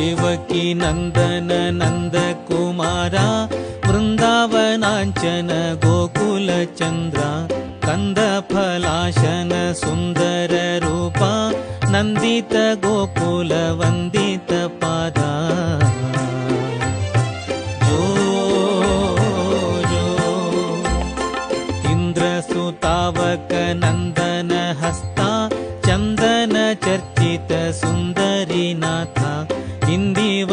देवकी नन्दन नन्दकुमारा वृन्दावनाञ्चन गोकुलचन्द्रा कन्दफलाशन सुन्दर रूपा नन्दित गोकुल वन्दित पादा। जो जो इन्द्रसुतावक नन्दन हस्ता चन्दन चर्चित सुन्दरी नाथा ಹಿಂದಿವ